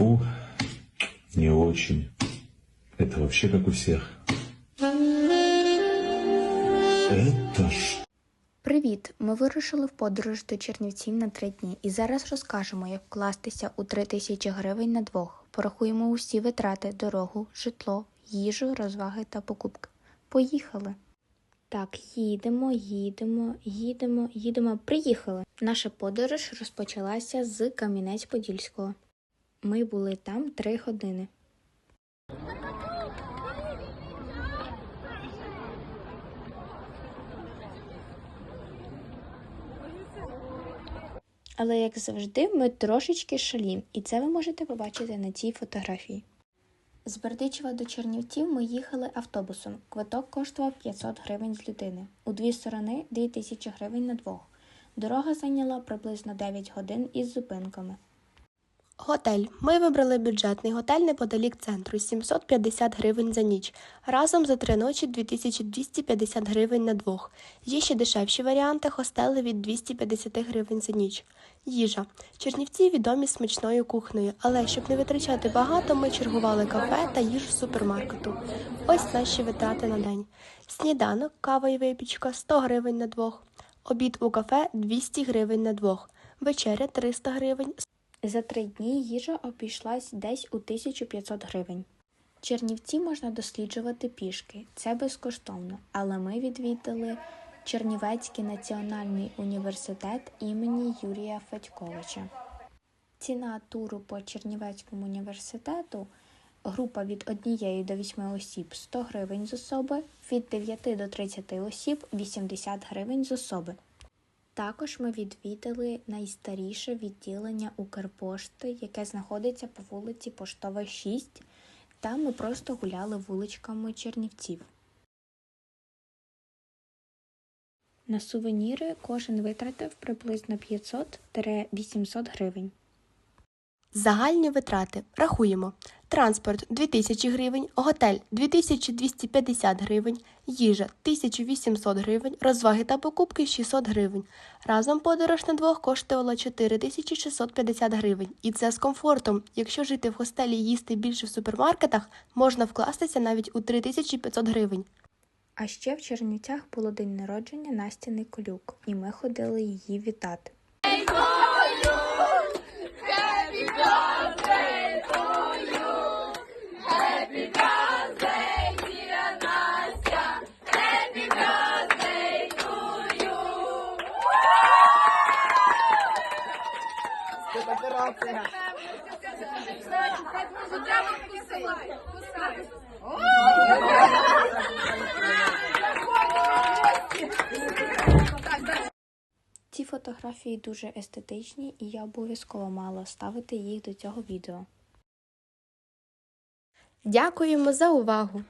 Фу, не очень. Это вообще как у всех. Это ж... Привіт! Ми вирушили в подорож до Чернівців на три дні і зараз розкажемо, як вкластися у 3 тисячі гривень на двох. Порахуємо усі витрати, дорогу, житло, їжу, розваги та покупки. Поїхали! Так, їдемо, їдемо, їдемо, їдемо. Приїхали. Наша подорож розпочалася з Кам'янець-Подільського. Ми були там три години. Але, як завжди, ми трошечки шалім, і це ви можете побачити на цій фотографії. З Бердичева до Чернівців ми їхали автобусом. Квиток коштував 500 гривень з людини. У дві сторони 2000 гривень на двох. Дорога зайняла приблизно 9 годин із зупинками. Готель. Ми вибрали бюджетний готель неподалік центру 750 гривень за ніч. Разом за три ночі 2250 гривень на двох. Є ще дешевші варіанти хостели від 250 гривень за ніч. Їжа. Чернівці відомі смачною кухнею, але щоб не витрачати багато, ми чергували кафе та їжу супермаркету. Ось наші витрати на день. Сніданок, кава і випічка 100 гривень на двох. Обід у кафе 200 гривень на двох. Вечеря 300 гривень. За три дні їжа обійшлась десь у 1500 гривень. Чернівці можна досліджувати пішки, це безкоштовно, але ми відвідали Чернівецький національний університет імені Юрія Федьковича. Ціна туру по Чернівецькому університету група від 1 до 8 осіб 100 гривень з особи, від 9 до 30 осіб 80 гривень з особи. Також ми відвідали найстаріше відділення Укрпошти, яке знаходиться по вулиці Поштова 6. Там ми просто гуляли вуличками Чернівців. На сувеніри кожен витратив приблизно 500-800 гривень. Загальні витрати рахуємо. Транспорт 2000 гривень, готель 2250 гривень, їжа 1800 гривень, розваги та покупки 600 гривень. Разом подорож на двох коштувала 4650 гривень. І це з комфортом. Якщо жити в гостелі і їсти більше в супермаркетах, можна вкластися навіть у 3500 гривень. А ще в Чернівцях було день народження Насті Николюк, і ми ходили її вітати. Ці фотографії дуже естетичні, і я обов'язково мала ставити їх до цього відео. Дякуємо за увагу!